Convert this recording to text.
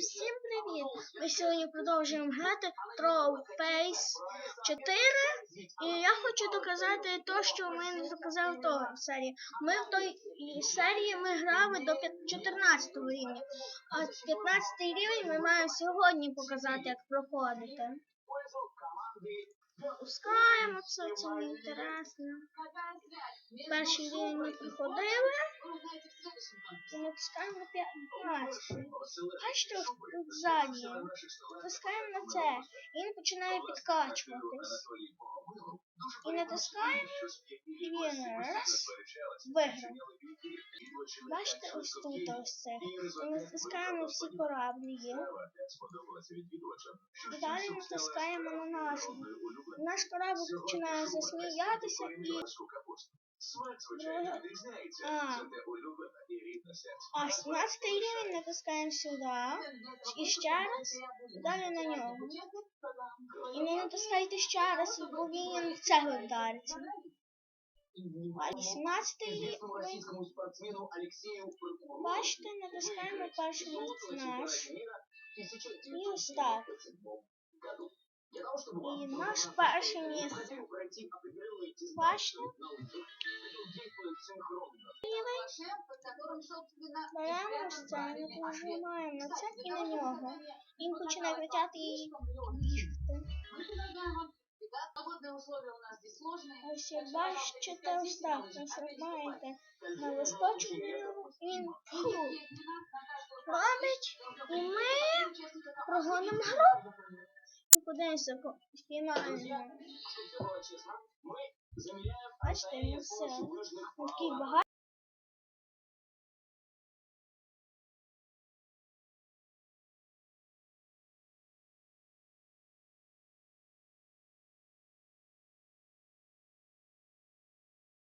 Всім привіт! Ми сьогодні продовжуємо грати Trollface 4. І я хочу доказати те, що ми не доказали в той серії. Ми в той серії ми грали до 14 рівня. А 15 рівень ми маємо сьогодні показати, як проходити. Пускаємо це, це не інтересно. Перший рівень ми проходили. І натискаємо на 15. Бачите, тут ззаді. Натискаємо на це. І він починає підкачуватись. І натискаємо Winners. Виграв. Бачите, ось тут ось це. І натискаємо всі кораблі. І далі натискаємо на нашу. Наш корабль починає засміятися і А. А 17 рівень натискаємо сюди. І ще раз. Далі на нього. І не натискайте ще раз, бо він в цеглу вдариться. А 18 рівень. Бачите, натискаємо перший наш. І ось так. І наш перше місце. Бачите? Беремо ось це, нажимаємо на це і на нього. Він починає кричати і бігти. Погодные условия у нас здесь сложные. Ось як бачите, ось так нажимаєте на листочок і він фу, робить, і ми прогонимо гру. І подивимося по фінальному. Честно, мы замеряем Бачите, він все. Він такий багатий.